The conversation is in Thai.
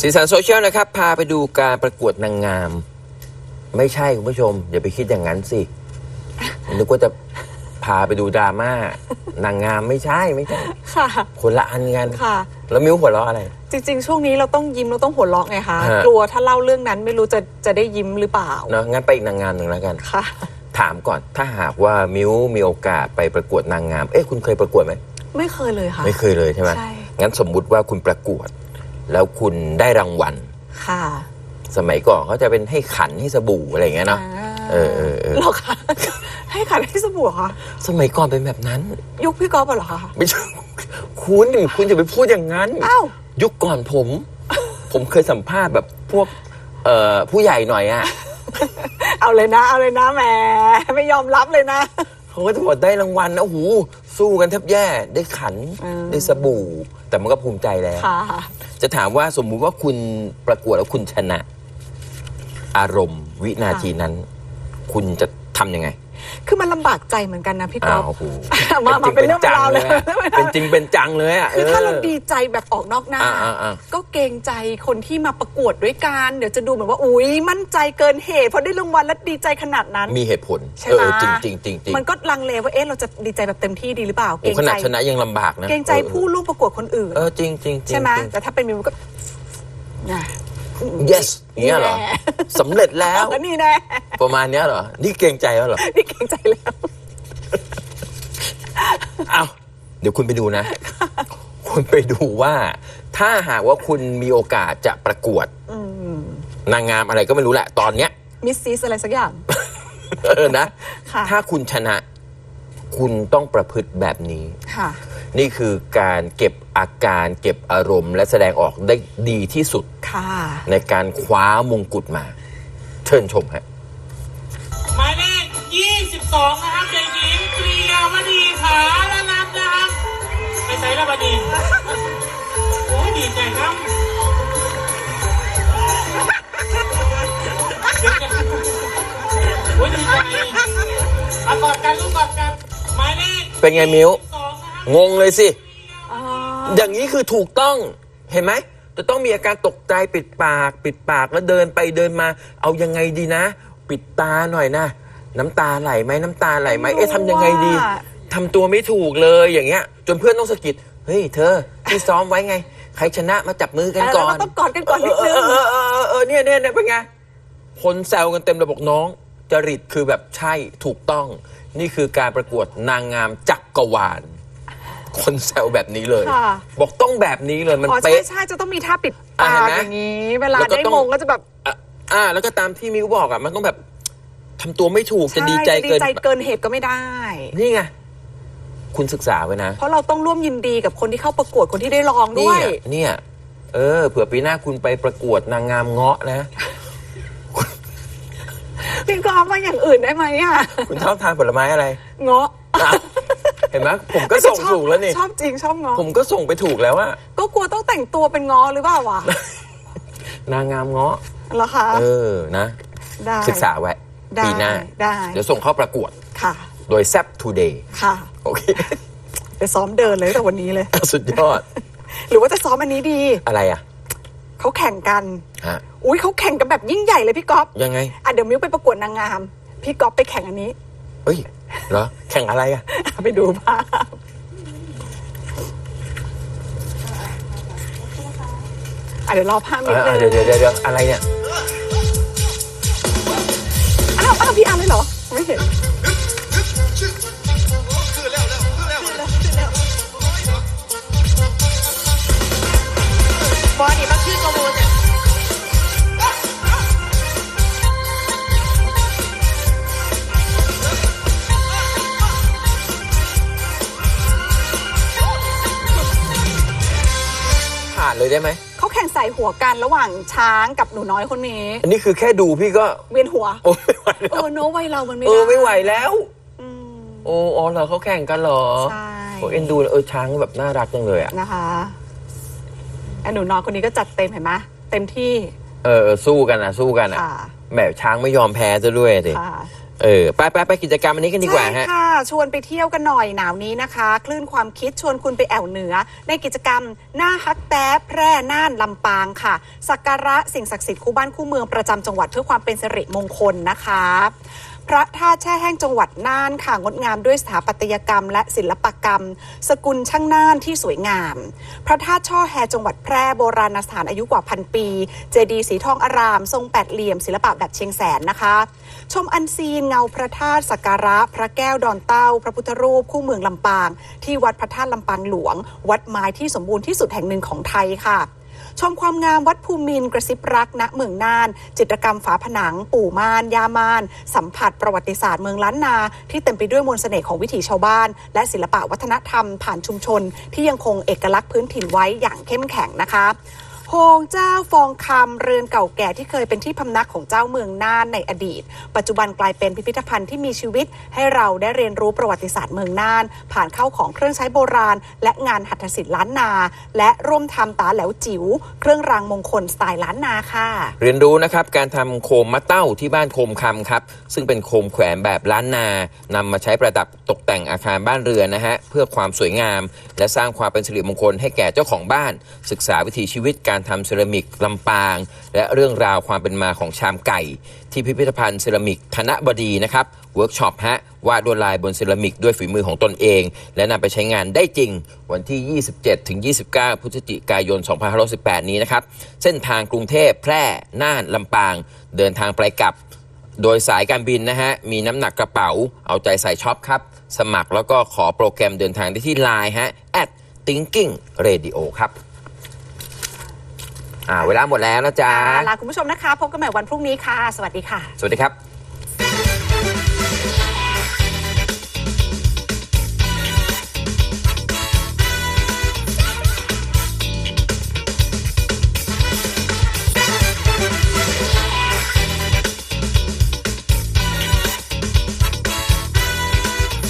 สีสันโซเชียลนะครับ พาไปดูการประกวดนางงาม ไม่ใช่คุณผู้ชม อย่าไปคิดอย่างนั้นสินึกว่าจะพาไปดูดราม่านางงามไม่ใช่ไม่ใช่ค่ะคนละอันกันค่ะ แล้วมิ้วหัวเราะอะไร จริง ๆ ช่วงนี้เราต้องยิ้มเราต้องหัวเราะไงคะฮะกลัวถ้าเล่าเรื่องนั้นไม่รู้จะจะได้ยิ้มหรือเปล่าเนาะงั้นไปอีกนางงามหนึ่งแล้วกันค่ะ ถามก่อนถ้าหากว่ามิ้วมีโอกาสไปประกวดนางงาม เอ๊ะคุณเคยประกวดไหมไม่เคยเลยค่ะ ไม่เคยเลยใช่ไหมใช่งั้นสมมุติว่าคุณประกวด แล้วคุณได้รางวัล ค่ะ สมัยก่อนเขาจะเป็นให้ขันให้สบู่อะไรอย่างเงี้ยเนาะอ่าเออเออเออเหรอคะให้ขันให้สบู่เหรอคะสมัยก่อนเป็นแบบนั้น ยุคพี่ก๊อฟเหรอคะไม่ใช่คุณคุณจะไปพูดอย่างนั้น อ้าว ยุคก่อนผม ผมเคยสัมภาษณ์แบบพวกเอ่อผู้ใหญ่หน่อยอะเอาเลยนะ เอาเลยนะแหมไม่ยอมรับเลยนะเขาก็จะบอกได้รางวัลนะโอ้โหสู้กันแทบแย่ได้ขันอืมได้สบู่ แต่มันก็ภูมิใจแล้วค่ะ จะถามว่าสมมุติว่าคุณประกวดแล้วคุณชนะ อารมณ์วินาทีนั้น คุณจะทำยังไง คือมันลำบากใจเหมือนกันนะพี่ก๊อ้าอวฟโอ้โหมามาเป็นเรื่องเป็นราวเลยเป็นจริงเป็นจังเลยอะคือถ้าเราอดีใจแบบออกนอกหน้าอ่าอ่าอ่า ก็เกรงใจคนที่มาประกวดด้วยกันเดี๋ยวจะดูเหมือนว่าอุ้ยมั่นใจเกินเหตุเพราะได้รางวัลแล้วดีใจขนาดนั้นมีเหตุผลใช่เอไหมอจริงจริงจริงจริงมันก็ลังเลว่าเอ๊ะเราจะดีใจแบบเต็มที่ดีหรือเปล่า โอ้ขนาดชนะยังลำบากนะเกรงใจออผู้ร่วมประกวดคนอื่น เออจริงจริงจริงใช่ไหมจริงแต่ถ้าเป็นมิวก็น่ะ yes อย่างเงี้ยเหรอแน่สำเร็จแล้ว แล้วนี่แน่ประมาณเนี้ยเหรอ นี่เกรงใจแล้วเหรอ นี่เกรงใจแล้วอ้าวเดี๋ยวคุณไปดูนะ คุณไปดูว่า ถ้าหากว่าคุณมีโอกาสจะประกวดอืมนางงามอะไรก็ไม่รู้แหละ ตอนเนี้ย มิสซีสอะไรสักอย่าง เออนะ ค่ะ ถ้าคุณชนะ คุณต้องประพฤติแบบนี้ ค่ะ นี่คือการเก็บอาการเก็บอารมณ์ และแสดงออกได้ดีที่สุดค่ะในการคว้ามงกุฎมา เชิญชมฮะหมายเลข22 นะครับเด็กหญิงปรียาวดีขาและนับนะครับไปใส่ละบดีโอ้ยดีใจครับโอ้ยดีใจเอากอดกันลูกกอดกันหมายเลขเป็นไงมิ้ว22นะครับ งงเลยสิ อ๋ออย่างนี้คือถูกต้องเห็นไหม จะต้องมีอาการตกใจปิดปาก ปิดปากแล้วเดินไปเดินมา เอายังไงดีนะ ปิดตาหน่อยนะ น้ำตาไหลไหมน้ำตาไหลไหมเอ๊ะทำยังไงดีทำตัวไม่ถูกเลยอย่างเงี้ย จนเพื่อนต้องสะกิดเฮ้ยเธอที่ซ้อมไว้ไง ใครชนะมาจับมือกันเออก่อน เราต้องกอดกันก่อนนิดนึง เออเออเออเออเออเนี่ยเนี่ยเนี่ยเป็นไง คนแซวกันเต็มเลยบอกน้อง จริตคือแบบใช่ถูกต้อง นี่คือการประกวดนางงามจักกรวาล คนแซวแบบนี้เลย ค่ะ บอกต้องแบบนี้เลยมันอ๋อใช่เป๊ะ ใช่จะต้องมีท่าปิดอะปาเห็นไหมกอย่างนี้ เวลาแล้วก็ได้ต้อง มงก็จะแบบอะอ่า แล้วก็ตามที่มิวบอกอะมันต้องแบบทำตัวไม่ถูกจะดีใจช่เกินดีใจเกินเหตุก็ไม่ได้ นี่ไง คุณศึกษาไว้นะ เพราะเราต้องร่วมยินดีกับคนที่เข้าประกวดคนที่ได้รองด้เนี่วย ยเนี่ย เออ เผื่อปีหน้าคุณไปประกวดนางงามเงาะนะ พี่กอล์ฟมาอย่างอื่นได้ไหมอะ คุณชอบทานผลไม้อะไร เงาะอะเห็นไหมผมก็ส่งถูกแล้วนี่ ชอบจริงชอบเงาะผมก็ส่งไปถูกแล้วอะก็กลัวต้องแต่งตัวเป็นเงาะหรือเปล่าวะนางงามเงาะ เหรอคะเออนะ ได้ ศึกษาไว้ ได้ปีหน้า ได้ เดี๋ยวส่งเข้าประกวด ค่ะ โดยแซ p Today ค่ะ โอเค ไปซ้อมเดินเลยตั้งแต่วันนี้เลย สุดยอด หรือว่าจะซ้อมอันนี้ดี อะไรอะเขาแข่งกัน ฮะ อุ้ยเขาแข่งกันแบบยิ่งใหญ่เลยพี่ก๊อฟยังไง อะเดี๋ยวมิ้วไปประกวดนางงาม พี่ก๊อฟไปแข่งอันนี้เฮ้ย เหรอ แข่งอะไรอะ ไปดูภาพ อะเดี๋ยวรอภาพนิดนึอ่างเดี๋ยวเดี๋ยวเดี๋ยวอะไรเนี่ย อ้าวอ้าวพี่อาร์มเลยเหรอ ไม่เห็น เลยได้ไหม เขาแข่งใส่หัวกันระหว่างช้างกับหนูน้อยคนนี้ อันนี้คือแค่ดูพี่ก็ เวียนหัว โอ้ไม่ไหวแล้เอวอโนวัยเรามันไม่เอได้อไม่ไหวแล้ว อืม โอ้อ๋อเหรอเขาแข่งกันเหรอใช่ โอ้เอ็นดูเออช้างแบบน่ารักจังเลยอะนะคะไอ้หนูน้อยคนนี้ก็จัดเต็มเห็นไหมเต็มที่เออเออสู้กันอะสู้กันอะค่ะแหมช้างไม่ยอมแพ้ซะด้วยสิ ค่ะ เออไปไปไปกิจกรรมอันนี้กันดีกว่าฮะ ใช่ค่ะ ชวนไปเที่ยวกันหน่อยหนาวนี้นะคะ คลื่นความคิดชวนคุณไปแอวเหนือ ในกิจกรรมหน้าฮักแต้แพร่น่านลำปางค่ะ สักการะสิ่งศักดิ์สิทธิ์คู่บ้านคู่เมืองประจำจังหวัดเพื่อความเป็นสิริมงคลนะคะ พระธาตุแช่แห้งจังหวัดน่านค่ะงดงามด้วยสถาปัตยกรรม และศิลปกรรม สกุลช่างน่านที่สวยงาม พระธาตุช่อแฮจังหวัดแพร่โบราณสถานอายุกว่าพันปี เจดีย์สีทองอาราม ทรงแปดเหลี่ยมศิลปะแบบเชียงแสนนะคะ ชมอันซีนเงาพระธาตุสักการะ พระแก้วดอนเต้า พระพุทธรูปคู่เมืองลำปาง ที่วัดพระธาตุลำปางหลวง วัดไม้ที่สมบูรณ์ที่สุดแห่งหนึ่งของไทยค่ะ ชมความงามวัดภูมินกระซิบรักณเมืองน่าน จิตรกรรมฝาผนัง ปู่ ม่าน ยามาน สัมผัสประวัติศาสตร์เมืองล้านนา ที่เต็มไปด้วยมวลเสน่ห์ของวิถีชาวบ้าน และศิลปะวัฒนธรรมผ่านชุมชน ที่ยังคงเอกลักษณ์พื้นถิ่นไว้อย่างเข้มแข็งนะคะ โฮงเจ้าฟองคำเรือนเก่าแก่ที่เคยเป็นที่พำนักของเจ้าเมืองน่านในอดีต ปัจจุบันกลายเป็นพิพิธภัณฑ์ที่มีชีวิต ให้เราได้เรียนรู้ประวัติศาสตร์เมืองน่าน ผ่านเข้าของเครื่องใช้โบราณ และงานหัตถศิลป์ล้านนา และร่วมทำตาแหลวจิ๋วเครื่องรางมงคลสไตล์ล้านนาค่ะ เรียนรู้นะครับการทำโคมมะเต้าที่บ้านโคมคำครับซึ่งเป็นโคมแขวนแบบล้านนานำมาใช้ประดับตกแต่งอาคารบ้านเรือนนะฮะเพื่อความสวยงาม และสร้างความเป็นสิริมงคลให้แก่เจ้าของบ้าน ศึกษาวิถีชีวิตการการทำเซรามิกลำปาง และเรื่องราวความเป็นมาของชามไก่ ที่พิพิธภัณฑ์เซรามิกธนบดีนะครับเวิร์กช็อปฮะวาดลวดลายบนเซรามิกด้วยฝีมือของตนเอง และนำไปใช้งานได้จริง วันที่ 27 ถึง 29 พฤศจิกายน 2518 นี้นะครับ เส้นทางกรุงเทพแพร่น่านลำปาง เดินทางไปกลับ โดยสายการบินนะฮะ มีน้ำหนักกระเป๋า เอาใจใส่ช็อปครับ สมัครแล้วก็ขอโปรแกรมเดินทางได้ที่ Line ฮะ at thinking radio ครับ อ่าเวลาหมดแล้วนะจ๊ะ ลาคุณผู้ชมนะคะ พบกันใหม่วันพรุ่งนี้ค่ะ สวัสดีค่ะ สวัสดีครับ